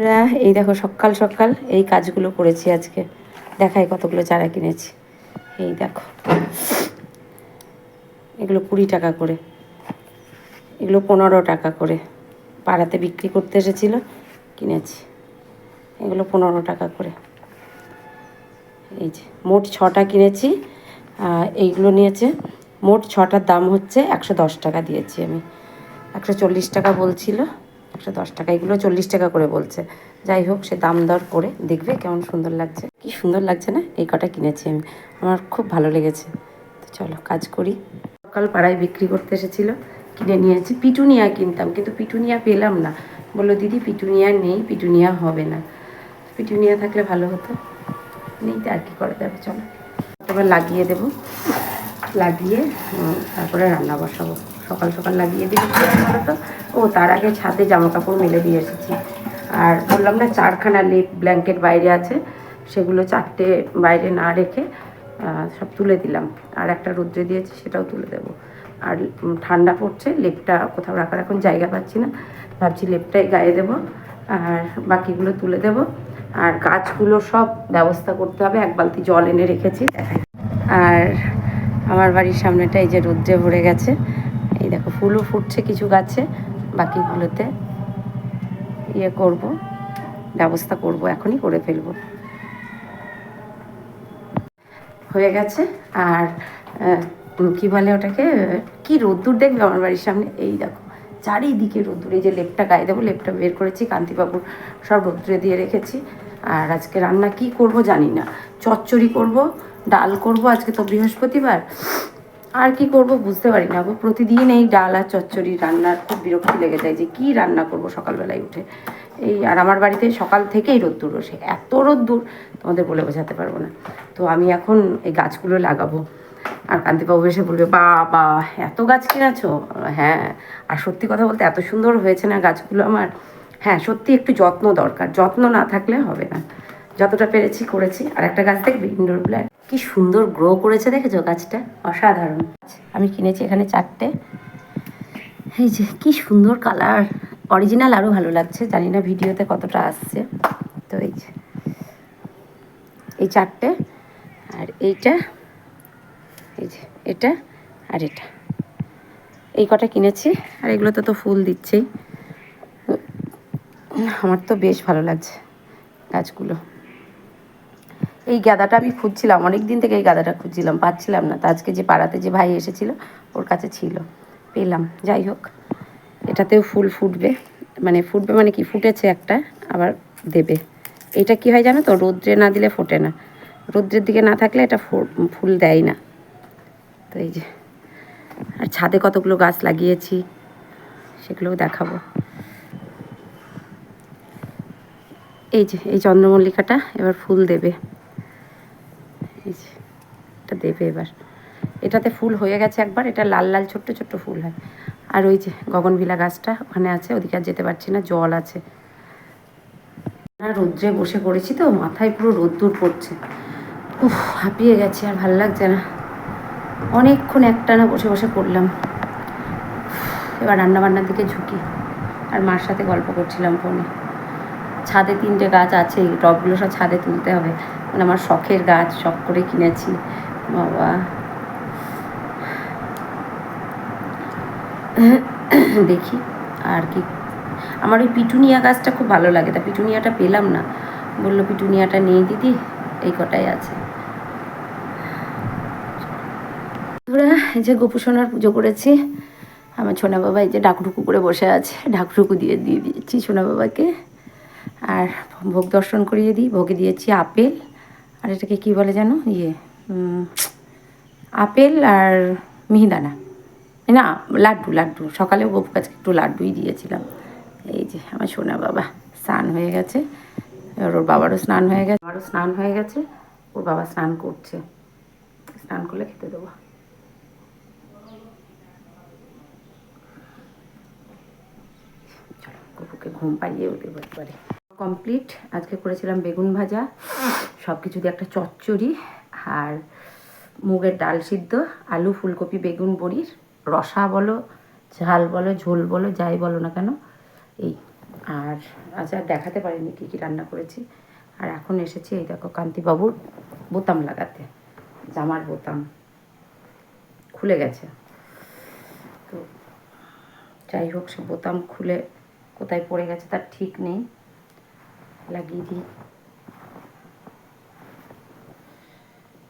আমরা এই দেখো সকাল সকাল এই কাজগুলো করেছি আজকে। দেখাই কতগুলো চারা কিনেছি। এই দেখো। এগুলো কুড়ি টাকা করে। এগুলো পনেরো টাকা করে। পাড়াতে বিক্রি করতে এসেছিল, কিনেছি। এগুলো পনেরো টাকা করে। এই যে, মোট ছটা কিনেছি। এইগুলো নিয়েছে। মোট ছটার দাম হচ্ছে একশো দশ টাকা দিয়েছি আমি। একশো চল্লিশ টাকা বলছিল। একশো দশ টাকা, এগুলো চল্লিশ টাকা করে বলছে। যাই হোক, সে দাম দর করে দেখবে কেমন সুন্দর লাগছে। কি সুন্দর লাগছে না? এই কটা কিনেছি আমি। আমার খুব ভালো লেগেছে। তো চলো, কাজ করি। সকাল পাড়ায় বিক্রি করতে এসেছিল, কিনে নিয়েছি। পিটুনিয়া কিনতাম, কিন্তু পিটুনিয়া পেলাম না। বলল, দিদি, পিটুনিয়া নেই, পিটুনিয়া হবে না। পিটুনিয়া থাকলে ভালো হতো। নেই তো আর কি করা যাবে, চলো। এবার লাগিয়ে দেবো। লাগিয়ে তারপরে রান্না বসাবো। সকাল সকাল লাগিয়ে দিবি কি হয় তো ও, তার আগে ছাদে জামা কাপড় মেলে দিয়ে এসেছি। আর বললাম না, চারখানা লেপ ব্ল্যাঙ্কেট বাইরে আছে, সেগুলো চারটে বাইরে না রেখে সব তুলে দিলাম। আর একটা রুদ্রে দিয়েছি, সেটাও তুলে দেবো। আর ঠান্ডা পড়ছে লেপটা কোথাও রাখার এখন জায়গা পাচ্ছি না। ভাবছি লেপটাই গায়ে দেবো, আর বাকিগুলো তুলে দেবো। আর গাছগুলো সব ব্যবস্থা করতে হবে, এক বালতি জল এনে রেখেছি। আর আমার বাড়ির সামনেটা এই যে রৌদ্রে ভরে গেছে ফুলও ফুটছে কিছু গাছে, বাকিগুলোতে ইয়ে করব, ব্যবস্থা করব, এখনই করে ফেলব। হয়ে গেছে, আর কি বলে ওটাকে, কি রোদ্দুর দেখবে আমার বাড়ির সামনে? এই দেখো, চারিদিকে রোদ্দুর, এই যে লেপটা গায়ে দেবো, লেপটা বের করেছি, কান্তিবাবুর সব রোদ্দুরে দিয়ে রেখেছি। আর আজকে রান্না কি করব জানি না, চচ্চড়ি করব, ডাল করব আজকে তো বৃহস্পতিবার আর কি করব বুঝতে পারি না গো। প্রতিদিন এই ডাল আর চচ্চড়ি রান্নার খুব বিরক্তি লেগে যায় যে কি রান্না করব সকালবেলায় উঠে। এই আর আমার বাড়িতে সকাল থেকেই রোদ্দুর বসে। এত রোদ্দুর, তোমাদের বলে বোঝাতে পারব না। তো আমি এখন এই গাছগুলো লাগাবো। আর কান্তিবাবু এসে বলবে, বাবা, এত গাছ কিনেছো? হ্যাঁ আর সত্যি কথা বলতে এত সুন্দর হয়েছে না গাছগুলো আমার? হ্যাঁ সত্যি একটু যত্ন দরকার। যত্ন না থাকলে হবে না। যতটা পেরেছি করেছি। আর একটা গাছ দেখবি, ইনডোর প্ল্যান্ট কি সুন্দর গ্রো করেছে দেখেছ গাছটা? অসাধারণ। আমি কিনেছি এখানে চারটে। এই যে, কি সুন্দর কালার অরিজিনাল আরও ভালো লাগছে। জানি না ভিডিওতে কতটা আসছে। তো এই যে, এই চারটে আর এইটা, এই যে, এটা আর এটা। এই কটা কিনেছি আর এগুলোতে তো ফুল দিচ্ছেই। আমার তো বেশ ভালো লাগছে গাছগুলো। এই গাদাটা আমি খুঁজছিলাম অনেক দিন থেকে এই গাদাটা খুঁজছিলাম, পাচ্ছিলাম না। তো আজকে যে পাড়াতে যে ভাই এসেছিল, ওর কাছে ছিল। পেলাম, যাই হোক। এটাতেও ফুল ফুটবে। মানে ফুটবে মানে কি? ফুটেছে একটা, আবার দেবে। এটা কি হয় জানো তো? রৌদ্রে না দিলে ফোটে না। রৌদ্রের দিকে না থাকলে এটা ফুল দেয় না। তো এই যে, আর ছাদে কতগুলো গাছ লাগিয়েছি, সেগুলোও দেখাবো। এই যে, এই চন্দ্রমল্লিকাটা এবার ফুল দেবে। এই এটা দেবে এবার। এটাতে ফুল হয়ে গেছে একবার, এটা লাল লাল ছোট্ট ছোট্ট ফুল হয়। আর ওই যে গগনবিলা গাছটা ওখানে আছে, ওদিকে আর যেতে পারছি না, জল আছে। রোদ্রে বসে পড়েছি তো, মাথায় পুরো রোদ্দুর পড়ছে। উফ, হাঁপিয়ে গেছে আর ভালো লাগছে না। অনেকক্ষণ একটানা বসে বসে পড়লাম। এবার রান্নাবান্নার দিকে ঝুঁকি। আর মার সাথে গল্প করছিলাম ফোনে। ছাদে তিনটে গাছ আছে টবগুলো সব ছাদে তুলতে হবে। মানে আমার শখের গাছ, শখ করে কিনেছি। বাবা। দেখি আর কি। আমার ওই পিটুনিয়া গাছটা খুব ভালো লাগে। তা পিটুনিয়াটা পেলাম না। বলল, পিটুনিয়াটা নেই দিদি, এই কটাই আছে। আমরা এই যে গোপুসোনার পুজো করেছি। আমার ছোনা বাবা এই যে ডাকটুকু করে বসে আছে। ঢাকটুকু দিয়ে দিয়ে দিয়েছি সোনা বাবাকে। আর ভোগ দর্শন করিয়ে দিই। ভোগে দিয়েছি আপেল। আর এটাকে কি বলে জানো? ইয়ে আপেল আর মিহিদানা। না, লাড্ডু লাড্ডু। সকালেও গোপু কাছে একটু লাড্ডুই দিয়েছিলাম। এই যে, আমার সোনা বাবা স্নান হয়ে গেছে। এবার ওর বাবারও স্নান হয়ে গেছে। আমারও স্নান হয়ে গেছে। ওর বাবা স্নান করছে। স্নান করলে খেতে দেবো। চলো ঘুম পাড়িয়ে দেবো একবারে কমপ্লিট আজকে করেছিলাম বেগুন ভাজা সব কিছু দিয়ে একটা চচ্চড়ি আর মুগের ডাল সিদ্ধ, আলু, ফুলকপি, বেগুন, বড়ির রসা বলো, ঝাল বলো, ঝোল বলো, যাই বলো না কেন, এই। আর আচ্ছা দেখাতে পারিনি কী কী রান্না করেছি। আর এখন এসেছি এই দেখো কান্তিবাবুর বোতাম লাগাতে, জামার বোতাম। খুলে গেছে। তো যাই হোক, সে বোতাম খুলে কোথায় পড়ে গেছে তার ঠিক নেই। লাগিয়ে দিই।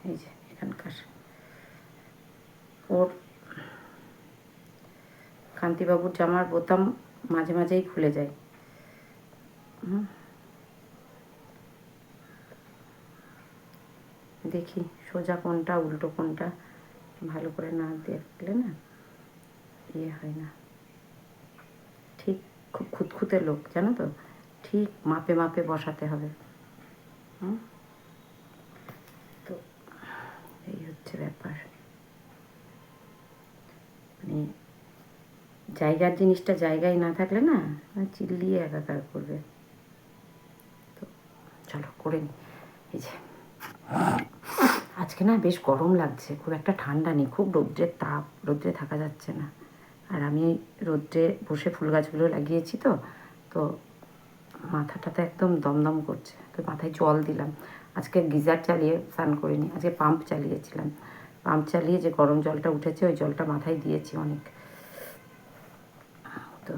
এই যে এখানকার ওর কান্তিবাবুর জামার বোতাম মাঝে মাঝেই খুলে যায়। দেখি সোজা কোনটা, উল্টো কোনটা, ভালো করে না দেখলে না ইয়ে হয় না। ঠিক খুব খুঁতখুঁতে লোক, জানো তো? ঠিক মাপে মাপে বসাতে হবে। তো এই হচ্ছে ব্যাপার। মানে জায়গার জিনিসটা জায়গায় না থাকলে না মানে চিল্লিয়ে একাকার করবে। তো চলো করে নি। এই যে, আজকে না বেশ গরম লাগছে, খুব একটা ঠান্ডা নেই, খুব রৌদ্রের তাপ, রৌদ্রে থাকা যাচ্ছে না। আর আমি রৌদ্রে বসে ফুল গাছগুলো লাগিয়েছি তো তো মাথাটা তো একদম দমদম করছে। তো মাথায় জল দিলাম। আজকে গিজার চালিয়ে স্নান করিনি, আজকে পাম্প চালিয়েছিলাম। পাম্প চালিয়ে যে গরম জলটা উঠেছে, ওই জলটা মাথায় দিয়েছি অনেক। তো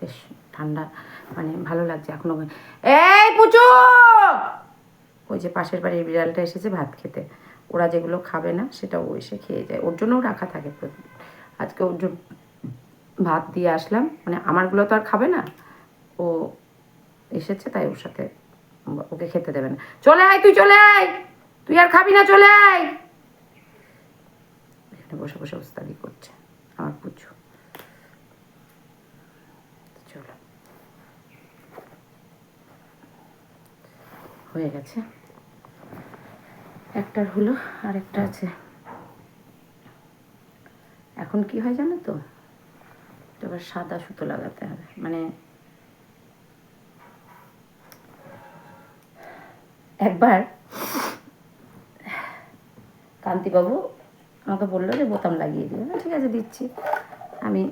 বেশ ঠান্ডা মানে ভালো লাগছে এখনও। এই পুচু! ওই যে পাশের বাড়ির বিড়ালটা এসেছে ভাত খেতে। ওরা যেগুলো খাবে না, সেটা ও এসে খেয়ে যায়। ওর জন্যও রাখা থাকে আজকে ওর জন্য ভাত দিয়ে আসলাম। মানে আমারগুলো তো আর খাবে না। ও এসেছে, তাই ওর সাথে ওকে খেতে দেবে না। চলে আয় তুই, চলে আয়! তুই আর খাবি না, চলে আয়! এখানে বসে বসে ওস্তাদি করছে, আমার পুজো। হয়ে গেছে। একটার হলো আর একটা আছে। এখন কি হয় জানো তো? এবার সাদা সুতো লাগাতে হবে। মানে একবার কান্তিবাবু আমাকে বলল যে বোতাম লাগিয়ে দিও। ঠিক আছে, দিচ্ছি। আমি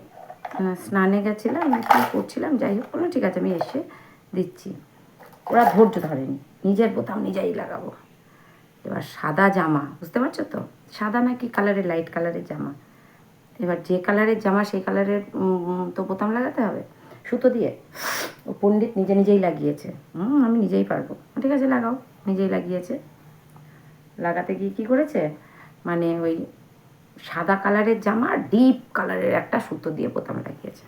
স্নানে গেছিলাম কি করছিলাম, যাই হোক, বলল, ঠিক আছে, আমি এসে দিচ্ছি। ওরা ধৈর্য ধরেনি, নিজের বোতাম নিজেই লাগাবো। এবার সাদা জামা, বুঝতে পারছ তো? সাদা নাকি কালারের লাইট কালারের জামা? এবার যে কালারের জামা, সেই কালারের তো বোতাম লাগাতে হবে? সুতো দিয়ে। ও পণ্ডিত নিজে নিজেই লাগিয়েছে। হুম, আমি নিজেই পারব। ঠিক আছে, লাগাও। নিজেই লাগিয়েছে। লাগাতে গিয়ে কী করেছে? মানে ওই সাদা কালারের জামা ডিপ কালারের একটা সুতো দিয়ে বোতাম লাগিয়েছে।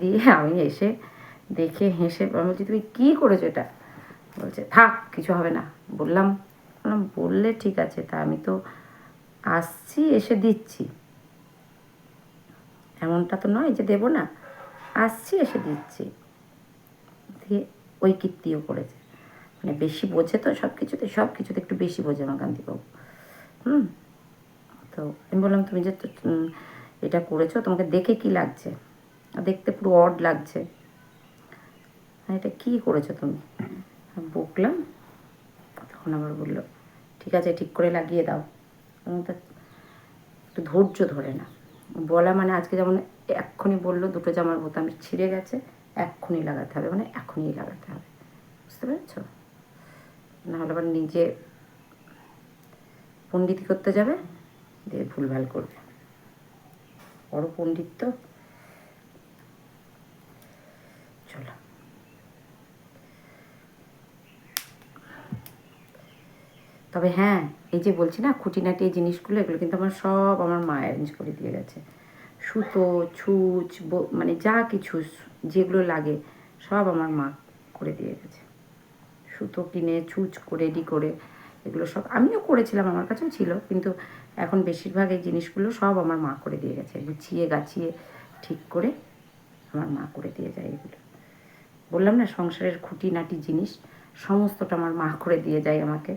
দিয়ে আমি এসে দেখে হেসে আমি বলছি, তুমি কী করেছ এটা? বলছে, থাক, কিছু হবে না। বললাম বললাম, বললে ঠিক আছে, তা আমি তো আসছি, এসে দিচ্ছি। এমনটা তো নয় যে দেবো না, আসছি, এসে দিচ্ছি। দিয়ে ওই কীর্তিও করেছে। মানে বেশি বোঝে তো সব কিছুতে সব কিছুতে একটু বেশি বোঝে আমার কান্তিবাবু। হুম? তো আমি বললাম, তুমি যে এটা করেছ, তোমাকে দেখে কি লাগছে? দেখতে পুরো অড লাগছে। এটা কি করেছ তুমি? বকলাম। তখন আবার বলল, ঠিক আছে, ঠিক করে লাগিয়ে দাও। তো একটু ধৈর্য ধরে না। বলা মানে আজকে যেমন এক্ষুনি বলল, দুটো জামার বোতাম ছিঁড়ে গেছে, এক্ষুনি লাগাতে হবে মানে এখনই লাগাতে হবে। বুঝতে পেরেছ? নাহলে আবার নিজে পণ্ডিতি করতে যাবে, দিয়ে ভুলভাল করবে। বড় পণ্ডিত তো। চলো। তবে হ্যাঁ এই যে বলছি না, খুঁটিনাটি এই জিনিসগুলো, এগুলো কিন্তু আমার সব আমার মা অ্যারেঞ্জ করে দিয়ে গেছে। সুতো, ছুঁচ মানে যা কিছু যেগুলো লাগে, সব আমার মা করে দিয়ে গেছে। সুতো কিনে ছুঁচ রেডি করে, এগুলো সব আমিও করেছিলাম, আমার কাছেও ছিল, কিন্তু এখন বেশিরভাগ এই জিনিসগুলো সব আমার মা করে দিয়ে গেছে। গুছিয়ে গাছিয়ে ঠিক করে আমার মা করে দিয়ে যায় এগুলো। বললাম না, সংসারের খুঁটিনাটি জিনিস, সমস্তটা আমার মা করে দিয়ে যায় আমাকে।